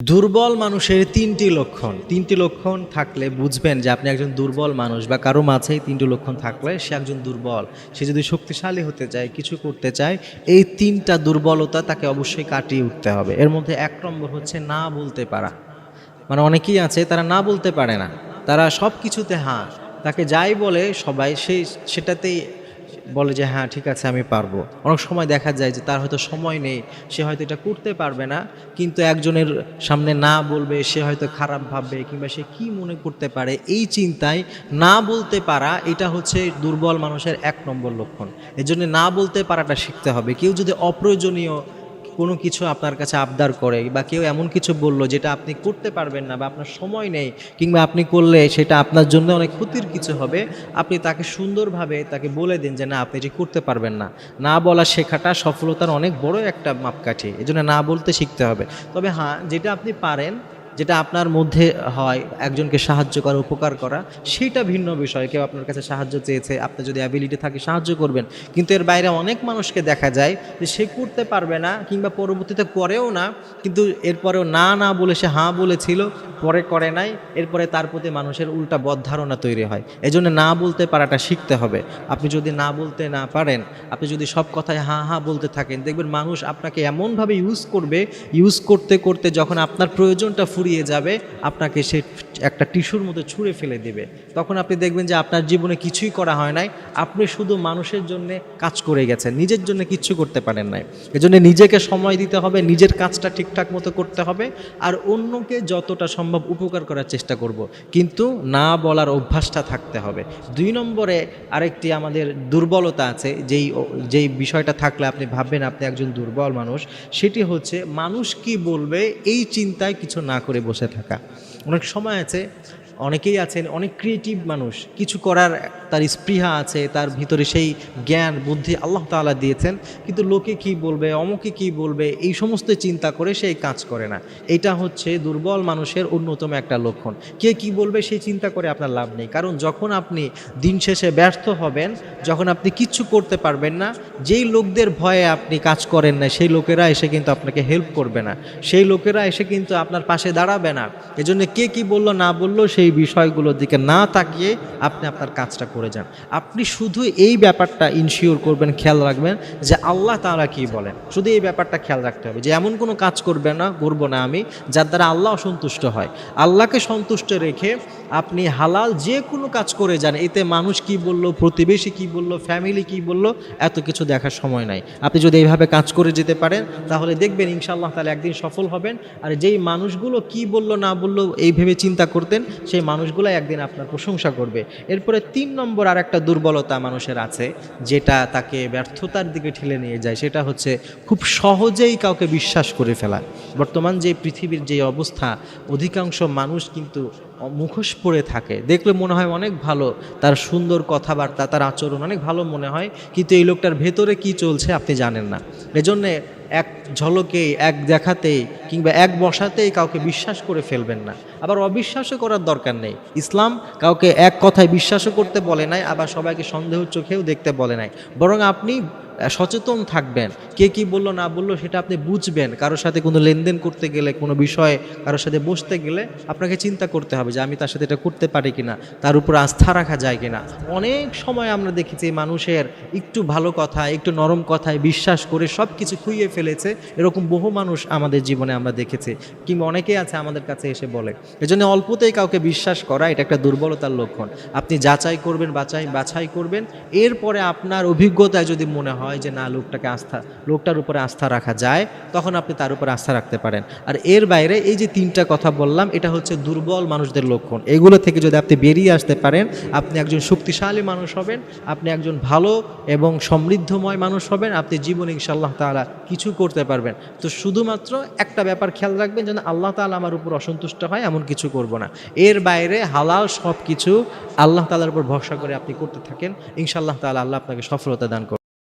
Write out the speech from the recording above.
দুর্বল মানুষের তিনটি লক্ষণ। তিনটি লক্ষণ থাকলে বুঝবেন যে আপনি একজন দুর্বল মানুষ বা কারও মাঝেই তিনটি লক্ষণ থাকলে সে একজন দুর্বল। সে যদি শক্তিশালী হতে চায়, কিছু করতে চায়, এই তিনটা দুর্বলতা তাকে অবশ্যই কাটিয়ে উঠতে হবে। এর মধ্যে এক নম্বর হচ্ছে না বলতে পারা। মানে অনেকেই আছে, তারা না বলতে পারে না। তারা সব কিছুতে হ্যাঁ তাকে যাই বলে সবাই সেই সেটাতেই বলে যে হ্যাঁ ঠিক আছে, আমি পারব। অনেক সময় দেখা যায় যে, তার হয়তো সময় নেই, সে হয়তো এটা করতে পারবে না, কিন্তু একজনের সামনে না বলবে, সে হয়তো খারাপ ভাববে, কিংবা সে কি মনে করতে পারে, এই চিন্তায় না বলতে পারা, এটা হচ্ছে দুর্বল মানুষের এক নম্বর লক্ষণ। এজন্য না বলতে পারাটা শিখতে হবে। কেউ যদি অপ্রয়োজনীয় কোনো কিছু আপনার কাছে আবদার করে বা কেউ এমন কিছু বলল যেটা আপনি করতে পারবেন না বা আপনার সময় নেই, কিংবা আপনি করলে সেটা আপনার জন্য অনেক ক্ষতির কিছু হবে, আপনি তাকে সুন্দরভাবে তাকে বলে দিন যে না, আপনি এটি করতে পারবেন না। না বলা শেখাটা সফলতার অনেক বড় একটা মাপকাঠি। এই জন্য না বলতে শিখতে হবে। তবে হ্যাঁ যেটা আপনি পারেন যেটা আপনার মধ্যে হয়, একজনকে সাহায্য করা, উপকার করা সেটা ভিন্ন বিষয়। কেউ আপনার কাছে সাহায্য চেয়েছে, আপনি যদি অ্যাবিলিটি থাকে সাহায্য করবেন। কিন্তু এর বাইরে অনেক মানুষকে দেখা যায় যে সে করতে পারবে না, কিংবা পরবর্তীতে করেও না, কিন্তু এরপরেও না না বলে সে হাঁ বলেছিল, পরে করে নাই, এরপরে তার প্রতি মানুষের উল্টা বদ ধারণা তৈরি হয়। এই জন্য না বলতে পারাটা শিখতে হবে। আপনি যদি না বলতে না পারেন, আপনি যদি সব কথায় হাঁ হাঁ বলতে থাকেন, দেখবেন মানুষ আপনাকে এমনভাবে ইউজ করবে ইউজ করতে করতে যখন আপনার প্রয়োজনটা ফুরিয়ে যাবে আপনাকে সে একটা টিস্যুর মতো ছুঁড়ে ফেলে দেবে। তখন আপনি দেখবেন যে আপনার জীবনে কিছুই করা হয় নাই। আপনি শুধু মানুষের জন্য কাজ করে গেছেন, নিজের জন্য কিচ্ছু করতে পারেন নাই। এজন্য নিজেকে সময় দিতে হবে, নিজের কাজটা ঠিকঠাক মতো করতে হবে, আর অন্যকে যতটা সম্ভব উপকার করার চেষ্টা করব। কিন্তু না বলার অভ্যাসটা থাকতে হবে। দুই নম্বরে আরেকটি আমাদের দুর্বলতা আছে, যেই যেই বিষয়টা থাকলে আপনি ভাববেন আপনি একজন দুর্বল মানুষ, সেটি হচ্ছে মানুষ কি বলবে এই চিন্তায় কিছু না করে বসে থাকা। অনেক সময় আছে অনেকেই আছেন অনেক ক্রিয়েটিভ মানুষ কিছু করার তার স্পৃহা আছে, তার ভিতরে সেই জ্ঞান, বুদ্ধি আল্লাহ তাআলা দিয়েছেন। কিন্তু লোকে কি বলবে, অমুকে কি বলবে, এই সমস্ত চিন্তা করে সেই কাজ করে না। এটা হচ্ছে দুর্বল মানুষের অন্যতম একটা লক্ষণ। কে কি বলবে সেই চিন্তা করে আপনার লাভ নেই। কারণ যখন আপনি দিন শেষে ব্যর্থ হবেন, যখন আপনি কিচ্ছু করতে পারবেন না, যেই লোকদের ভয়ে আপনি কাজ করেন না, সেই লোকেরা এসে কিন্তু আপনাকে হেল্প করবে না। সেই লোকেরা এসে কিন্তু আপনার পাশে দাঁড়াবে না। এজন্য কে কি বলল না বলল সেই বিষয়গুলোর দিকে না তাকিয়ে আপনি আপনার কাজটা করে যান। আপনি শুধু এই ব্যাপারটা ইনশিওর করবেন, খেয়াল রাখবেন যে আল্লাহ তারা কি বলেন। শুধু এই ব্যাপারটা খেয়াল রাখতে হবে যে এমন কোনো কাজ করবে না, করব না আমি, যার দ্বারা আল্লাহ সন্তুষ্ট হয়। আল্লাহকে সন্তুষ্ট রেখে আপনি হালাল যে কোনো কাজ করে যান, এতে মানুষ কি বলল, প্রতিবেশী কি বলল ফ্যামিলি কি বলল, এত কিছু দেখার সময় নাই। আপনি যদি এইভাবে কাজ করে যেতে পারেন, তাহলে দেখবেন ইনশাআল্লাহ তাহলে একদিন সফল হবেন। আর যেই মানুষগুলো কি বলল, না বলল, এই ভেবে চিন্তা করতেন, সেই মানুষগুলো একদিন আপনার প্রশংসা করবে। এরপরে তিন নম্বর আর একটা দুর্বলতা মানুষের আছে, যেটা তাকে ব্যর্থতার দিকে ঠেলে নিয়ে যায়, সেটা হচ্ছে খুব সহজেই কাউকে বিশ্বাস করে ফেলা। বর্তমান যে পৃথিবীর যে অবস্থা, অধিকাংশ মানুষ কিন্তু মুখোশ পড়ে থাকে। দেখলে মনে হয় অনেক ভালো তার সুন্দর কথাবার্তা, তার আচরণ অনেক ভালো মনে হয়, কিন্তু এই লোকটার ভেতরে কি চলছে আপনি জানেন না। এজন্যে এক ঝলকেই, এক দেখাতেই কিংবা এক বসাতেই কাউকে বিশ্বাস করে ফেলবেন না। আবার অবিশ্বাসও করার দরকার নেই। ইসলাম কাউকে এক কথায় বিশ্বাসও করতে বলে নাই, আবার সবাইকে সন্দেহ চোখেও দেখতে বলে নাই। বরং আপনি সচেতন থাকবেন। কে কি বলল, না বলল, সেটা আপনি বুঝবেন। কারোর সাথে কোনো লেনদেন করতে গেলে, কোনো বিষয়ে কারোর সাথে বসতে গেলে আপনাকে চিন্তা করতে হবে যে আমি তার সাথে এটা করতে পারি কিনা, তার উপর আস্থা রাখা যায় কিনা। অনেক সময় আমরা দেখেছি মানুষের একটু ভালো কথা, একটু নরম কথায় বিশ্বাস করে সব কিছু খুইয়ে ফেলেছে, এরকম বহু মানুষ আমাদের জীবনে আমরা দেখেছি। কিংবা অনেকেই আছে আমাদের কাছে এসে বলে, এজন্য অল্পতেই কাউকে বিশ্বাস করা, এটা একটা দুর্বলতার লক্ষণ। আপনি যাচাই করবেন, বাছাই বাছাই করবেন। এরপরে আপনার অভিজ্ঞতায় যদি মনে হয় যে না, লোকটাকে আস্থা, লোকটার উপরে আস্থা রাখা যায়, তখন আপনি তার উপর আস্থা রাখতে পারেন। আর এর বাইরে এই যে তিনটা কথা বললাম, এটা হচ্ছে দুর্বল মানুষদের লক্ষণ। এগুলো থেকে যদি আপনি বেরিয়ে আসতে পারেন, আপনি একজন শক্তিশালী মানুষ হবেন, আপনি একজন ভালো এবং সমৃদ্ধময় মানুষ হবেন, আপনি জীবনে ইনশাআল্লাহ তাআলা কিছু করতে পারবেন। তো শুধুমাত্র একটা ব্যাপার খেয়াল রাখবেন, যেন আল্লাহ তাআলা আমার উপর অসন্তুষ্ট হয়, এমন কিছু করব না। এর বাইরে হালাল সব কিছু আল্লাহ তালার উপর ভরসা করে আপনি করতে থাকেন, ইনশাআল্লাহ তাআলা আল্লাহ আপনাকে সফলতা দান করবেন